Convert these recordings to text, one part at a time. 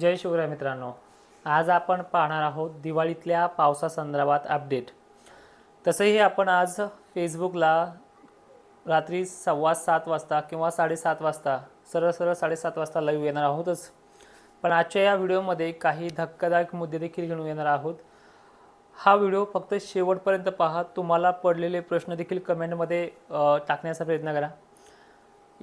जय शिवराय मित्रांनो. आज आपण पाहणार आहोत दिवाळीतल्या पावसासंदर्भात अपडेट तसंही आपण आज फेसबुकला रात्री सव्वा सात वाजता किंवा साडेसात वाजता सरळ सरळ साडेसात वाजता लाईव्ह येणार आहोतच. पण आजच्या या व्हिडिओमध्ये काही धक्कादायक मुद्दे देखील घेऊन येणार आहोत. हा व्हिडिओ फक्त शेवटपर्यंत पहा. तुम्हाला पडलेले प्रश्न देखील कमेंटमध्ये टाकण्याचा प्रयत्न करा.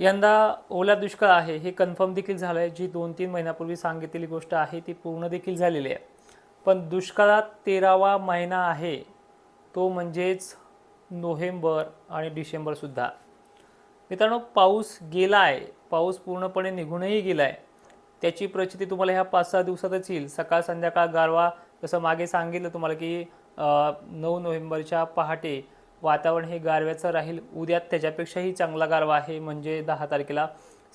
यंदा ओला दुष्काळ आहे हे कन्फर्म देखील झालं आहे जी दोन तीन महिन्यापूर्वी सांगितलेली गोष्ट आहे ती पूर्ण देखील झालेली आहे. पण दुष्काळात तेरावा महिना आहे. तो म्हणजेच नोव्हेंबर आणि डिसेंबरसुद्धा मित्रांनो पाऊस गेला आहे पाऊस पूर्णपणे निघूनही गेला आहे त्याची प्रचिती तुम्हाला ह्या पाच सहा दिवसातच येईल. सकाळ संध्याकाळ गारवा जसं मागे सांगितलं तुम्हाला की नऊ नोव्हेंबरच्या पहाटे वातावरण हे गारव्याचं राहील. उद्या त्याच्यापेक्षाही चांगला गारवा आहे. म्हणजे दहा तारखेला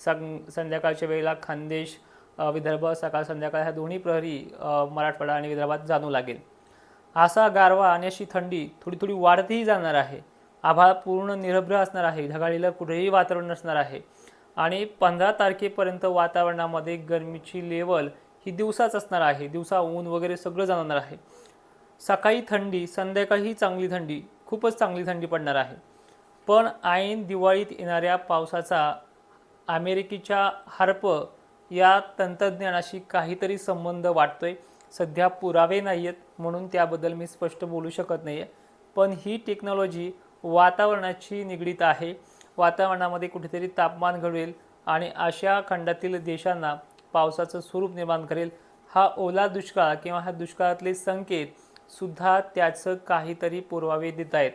सं संध्याकाळच्या वेळेला खानदेश विदर्भ सकाळ संध्याकाळ ह्या दोन्ही प्रहरी मराठवाडा आणि विदर्भात जाणू लागेल. असा गारवा आणि अशी थंडी थोडी थोडी वाढतही जाणार आहे. आभाळ पूर्ण निरभ्र असणार आहे. ढगाळीला कुठेही वातावरण नसणार आहे. आणि पंधरा तारखेपर्यंत वातावरणामध्ये गरमीची लेवल ही दिवसाच असणार आहे. दिवसा ऊन वगैरे सगळं जाणार आहे. सकाळी थंडी संध्याकाळी चांगली थंडी खूपच चांगली थंडी पडणार आहे. पण ऐन दिवाळीत येणाऱ्या पावसाचा अमेरिकेच्या हार्प या तंत्रज्ञानाशी काहीतरी संबंध वाटतोय. सध्या पुरावे नाही आहेत म्हणून त्याबद्दल मी स्पष्ट बोलू शकत नाही आहे पण ही टेक्नॉलॉजी वातावरणाची निगडीत आहे. वातावरणामध्ये कुठेतरी तापमान घडवेल आणि अशा खंडातील देशांना पावसाचं स्वरूप निर्माण करेल. हा ओला दुष्काळ किंवा हा दुष्काळातले संकेत सुद्धा त्याचं काहीतरी पुरावे देत आहेत.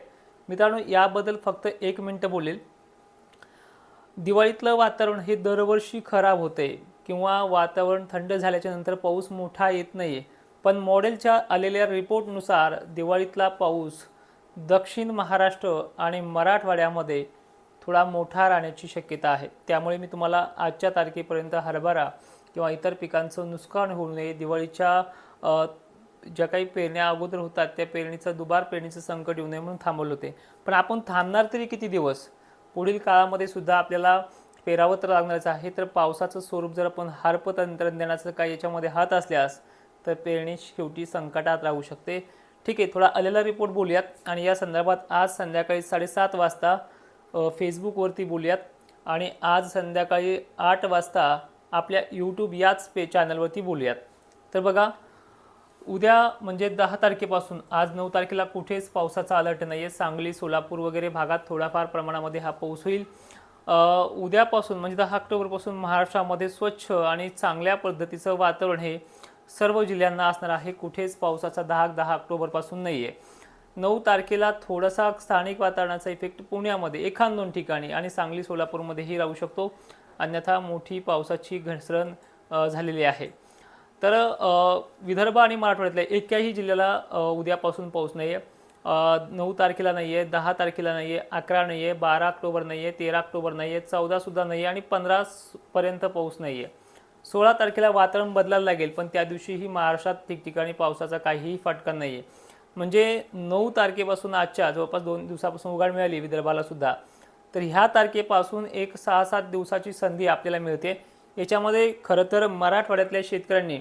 मित्रांनो याबद्दल फक्त एक मिनटं बोलेल. दिवाळीतलं वातावरण हे दरवर्षी खराब होते किंवा वातावरण थंड झाल्याच्यानंतर पाऊस मोठा येत नाही पण मॉडेलच्या आलेल्या रिपोर्टनुसार दिवाळीतला पाऊस दक्षिण महाराष्ट्र आणि मराठवाड्यामध्ये थोडा मोठा राहण्याची शक्यता आहे. त्यामुळे मी तुम्हाला आजच्या तारखेपर्यंत हरभरा किंवा इतर पिकांचं नुकसान होऊ नये. दिवाळीच्या ज्या काही पेरण्या अगोदर होतात त्या पेरणीचं दुबार पेरणीचं संकट येऊ नये म्हणून थांबवलं होते. पण आपण थांबणार तरी किती दिवस? पुढील काळामध्ये सुद्धा आपल्याला पेरावं तर लागणारच आहे तर पावसाचं स्वरूप जर आपण हार्प तंत्रज्ञानाचं काही याच्यामध्ये हात असल्यास तर पेरणी शेवटी संकटात राहू शकते. ठीक आहे थोडा आलेला रिपोर्ट बोलूयात आणि या संदर्भात आज संध्याकाळी साडेसात वाजता फेसबुकवरती बोलूयात. आणि आज संध्याकाळी आठ वाजता आपल्या यूट्यूब याच पे चॅनलवरती बोलूयात. तर बघा उद्या म्हणजे दहा तारखेपासून आज नऊ तारखेला कुठेच पावसाचा अलर्ट नाही आहे सांगली सोलापूर वगैरे भागात थोड्याफार प्रमाणामध्ये हा पाऊस होईल. उद्यापासून म्हणजे दहा ऑक्टोबरपासून महाराष्ट्रामध्ये स्वच्छ आणि चांगल्या पद्धतीचं वातावरण हे सर्व जिल्ह्यांना असणार आहे. कुठेच पावसाचा दहा दहा ऑक्टोबरपासून नाही आहे नऊ तारखेला थोडासा स्थानिक वातावरणाचा इफेक्ट पुण्यामध्ये एखाद दोन ठिकाणी आणि सांगली सोलापूरमध्येही राहू शकतो. अन्यथा मोठी पावसाची घसरण झालेली आहे. तर विदर्भ आणि मराठवाड्यातल्या एक्याही जिल्ह्याला उद्यापासून पाऊस नाही आहे नऊ तारखेला नाही आहे दहा तारखेला नाही आहे अकरा नाही आहे बारा ऑक्टोबर नाही आहे तेरा ऑक्टोबर नाही आहे चौदासुद्धा नाही आहे आणि पंधरापर्यंत पाऊस नाही आहे सोळा तारखेला वातावरण बदलायला लागेल पण त्या दिवशीही महाराष्ट्रात ठिकठिकाणी पावसाचा काहीही फटका नाही आहे म्हणजे नऊ तारखेपासून आजच्या जवळपास दोन दिवसापासून उघाड मिळाली विदर्भाला सुद्धा. तर ह्या तारखेपासून एक सहा सात दिवसाची संधी आपल्याला मिळते. याच्यामध्ये खरं तर मराठवाड्यातल्या शेतकऱ्यांनी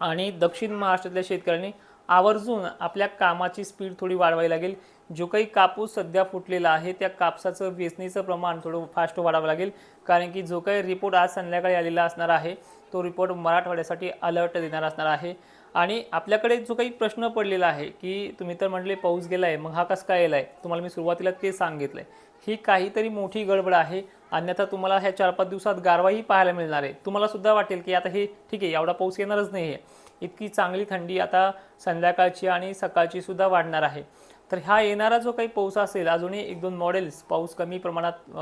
आणि दक्षिण महाराष्ट्रातल्या शेतकऱ्यांनी आवर्जून आपल्या कामाची स्पीड थोडी वाढवावी लागेल. जो काही कापूस सध्या फुटलेला आहे त्या कापसाचं वेचणीचं प्रमाण थोडं फास्ट वाढावं लागेल. कारण की जो काही रिपोर्ट आज संध्याकाळी आलेला असणार आहे तो रिपोर्ट मराठवाड्यासाठी अलर्ट देणार असणार आहे. आणि आपल्याकडे जो काही प्रश्न पडलेला आहे की तुम्ही तर म्हटले पाऊस गेला आहे मग हा कसं काय येला आहे तुम्हाला मी सुरुवातीला ते सांगितलं आहे ही काहीतरी मोठी गडबड आहे अन्यथा तुम्हाला ह्या चार पाच दिवसात गारवाही पाहायला मिळणार आहे. तुम्हाला सुद्धा वाटेल की आता हे ठीक आहे एवढा पाऊस येणारच नाही आहे. इतकी चांगली थंडी आता संध्याकाळची आणि सकाळची सुद्धा वाढणार आहे. तर हा येणारा जो काही पाऊस असेल अजूनही एक दोन मॉडेल्स पाऊस कमी प्रमाणात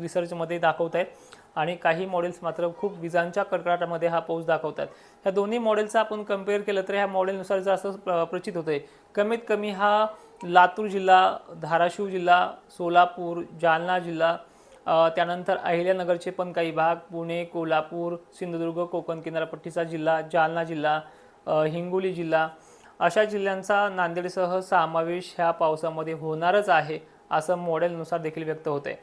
रिसर्चमध्ये दाखवत आहेत आणि काही मॉडेल्स मात्र खूप विजांच्या कडकडाटामध्ये हा पाऊस दाखवतात. ह्या दोन्ही मॉडेलचा आपण कंपेअर केलं तर ह्या मॉडेलनुसार जर असं प्र- प्रचित होतंय. कमीत कमी हा लातूर जिल्हा धाराशिव जिल्हा सोलापूर जालना जिल्हा त्यानंतर अहिल्यानगरचे पण काही भाग पुणे कोल्हापूर सिंधुदुर्ग कोकण किनारपट्टीचा जिल्हा जालना जिल्हा हिंगोली जिल्हा अशा जिल्ह्यांचा नांदेडसह समावेश ह्या पावसामध्ये होणारच आहे असं मॉडेलनुसार देखील व्यक्त होत आहे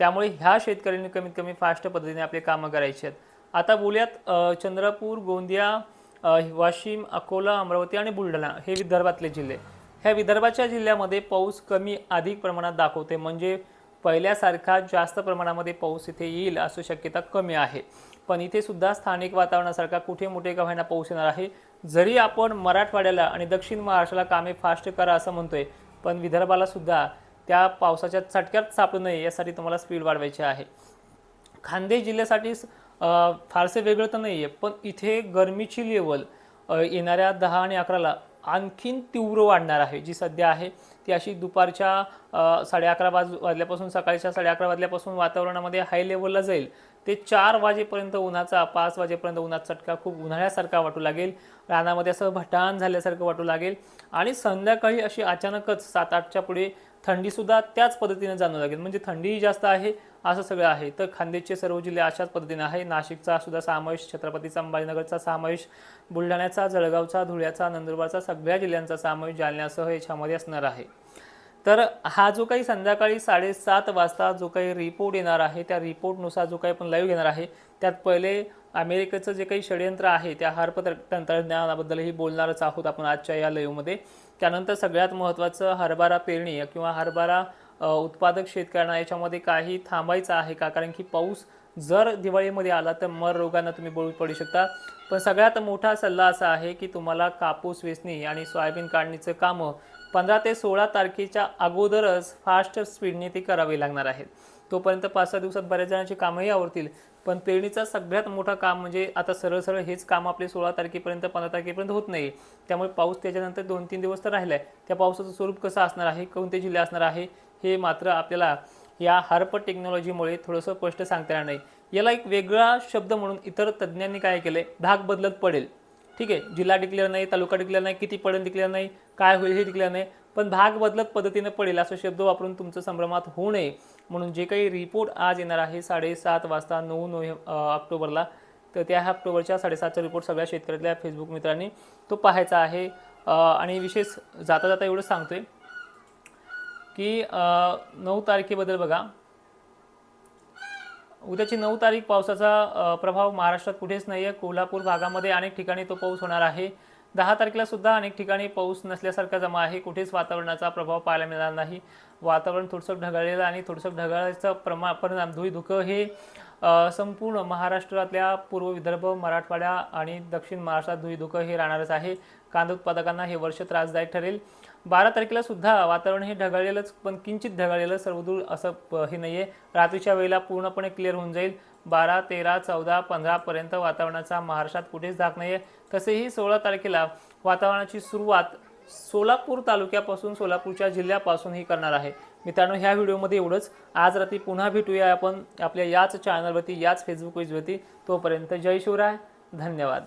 त्यामुळे ह्या शेतकऱ्यांनी कमीत कमी फास्ट पद्धतीने आपले कामं करायची आहेत. आता बोलूयात चंद्रपूर गोंदिया वाशिम अकोला अमरावती आणि बुलढाणा हे विदर्भातले जिल्हे. ह्या विदर्भाच्या जिल्ह्यामध्ये पाऊस कमी अधिक प्रमाणात दाखवते. म्हणजे पहिल्यासारखा जास्त प्रमाणामध्ये पाऊस इथे येईल असं शक्यता कमी आहे. पण इथे सुद्धा स्थानिक वातावरणासारखा कुठे मोठे का पाऊस येणार आहे? जरी आपण मराठवाड्याला आणि दक्षिण महाराष्ट्राला कामे फास्ट करा असं म्हणतोय पण विदर्भाला सुद्धा त्या पावसाच्या चटक्यात सापडू नये यासाठी तुम्हाला स्पीड वाढवायची आहे. खानदेश जिल्ह्यासाठी फारसे वेगळं तर नाही आहे पण इथे गरमीची लेवल येणाऱ्या दहा आणि अकराला आणखीन तीव्र वाढणार आहे जी सध्या आहे ती अशी दुपारच्या साडे अकरा वाज वाजल्यापासून सकाळच्या साडे अकरा वाजल्यापासून वातावरणामध्ये हाय लेवलला जाईल. ते चार वाजेपर्यंत उन्हाचा पाच वाजेपर्यंत उन्हाचा चटका खूप उन्हाळ्यासारखा वाटू लागेल रानामध्ये असं भटाण झाल्यासारखं वाटू लागेल आणि संध्याकाळी अशी अचानकच सात आठच्या पुढे थंडीसुद्धा त्याच पद्धतीने जाणवं लागेल. म्हणजे थंडीही जास्त आहे असं सगळं आहे. तर खान्देशचे सर्व जिल्हे अशाच पद्धतीने आहे. नाशिकचा सुद्धा समावेश छत्रपती संभाजीनगरचा समावेश बुलढाण्याचा जळगावचा धुळ्याचा नंदुरबारचा सगळ्या जिल्ह्यांचा समावेश जालन्यासह याच्यामध्ये असणार आहे. तर हा जो काही संध्याकाळी साडेसात वाजता जो काही रिपोर्ट येणार आहे त्या रिपोर्टनुसार जो काही आपण लाईव्ह घेणार आहे त्यात पहिले अमेरिकेचं जे काही षडयंत्र आहे त्या हार्प तंत्रज्ञानाबद्दलही बोलणारच आहोत आपण आजच्या या लाईव्हमध्ये त्यानंतर सगळ्यात महत्त्वाचं हरभरा पेरणी किंवा हरभरा उत्पादक शेतकऱ्यांना याच्यामध्ये काही थांबायचं आहे का? कारण की पाऊस जर दिवाळीमध्ये आला तर मर रोगांना तुम्ही बळी पडू शकता. पण सगळ्यात मोठा सल्ला असा आहे की तुम्हाला कापूस वेचणी आणि सोयाबीन काढणीचं कामं पंधरा ते सोळा तारखेच्या अगोदरच फास्ट स्पीडने ते करावी लागणार आहेत. तोपर्यंत पाच सहा दिवसात बऱ्याच जणांची कामंही आवडतील पण पेरणीचा सगळ्यात मोठा काम म्हणजे आता सरळ सरळ हेच काम आपले सोळा तारखेपर्यंत पंधरा तारखेपर्यंत होत नाही. त्यामुळे पाऊस त्याच्यानंतर दोन तीन दिवस तर राहिला आहे त्या पावसाचं स्वरूप कसं असणार आहे? कोणते जिल्हे असणार आहे? हे मात्र आपल्याला या हार्प टेक्नॉलॉजीमुळे थोडंसं स्पष्ट सांगता येणार नाही. याला एक वेगळा शब्द म्हणून इतर तज्ज्ञांनी काय केलं आहे भाग बदलत पडेल. ठीक आहे जिल्हा टिकलेला नाही तालुका टिकलेला नाही किती पडेल टिकलेला नाही काय होईल हे टिकलेलं नाही. पण भाग बदलत पद्धतीनं पडेल असा शब्द वापरून तुमचं संभ्रमात होऊ नये. म्हणून जे काही रिपोर्ट आज येणार आहे साडेसात वाजता नऊ नोव्हे ऑक्टोबरला तर त्या ऑक्टोबरच्या साडेसातचा रिपोर्ट सगळ्या शेतकऱ्यातल्या फेसबुक मित्रांनी तो पाहायचा आहे. आणि विशेष जाता जाता एवढं सांगतोय की नऊ तारखेबद्दल बघा. उद्याची नऊ तारीख पावसाचा प्रभाव महाराष्ट्रात कुठेच नाही आहे कोल्हापूर भागामध्ये अनेक ठिकाणी तो पाऊस होणार आहे. दहा तारखेला सुद्धा अनेक ठिकाणी पाऊस नसल्यासारखा जमा आहे. कुठेच वातावरणाचा प्रभाव पाहायला मिळणार नाही. वातावरण थोडंसं ढगाळलेलं आणि थोडंसं ढगाळाचं प्रमाण परिणाम धुईधुकं हे संपूर्ण महाराष्ट्रातल्या पूर्व विदर्भ मराठवाडा आणि दक्षिण महाराष्ट्रात धुईधुकं हे राहणारच आहे. कांदा उत्पादकांना हे वर्ष त्रासदायक ठरेल. बारा तारखेला सुद्धा वातावरण हे ढगाळलेलंच पण किंचित ढगाळलेलं सर्वदूर असं प- हे नाही आहे रात्रीच्या वेळेला पूर्णपणे क्लिअर होऊन जाईल. बारा तेरा चौदा पंधरापर्यंत वातावरणाचा महाराष्ट्रात कुठेच धाक नाही आहे तसेही सोळा तारखेला वातावरणाची सुरुवात सोलापूर तालुक्यापासून सोलापूरच्या जिल्ह्यापासून ही करणार आहे. मित्रांनो ह्या व्हिडिओमध्ये एवढंच. आज रात्री पुन्हा भेटूया आपण आपल्या याच चॅनलवरती याच फेसबुक पेजवरती तोपर्यंत जय शिवराय. धन्यवाद.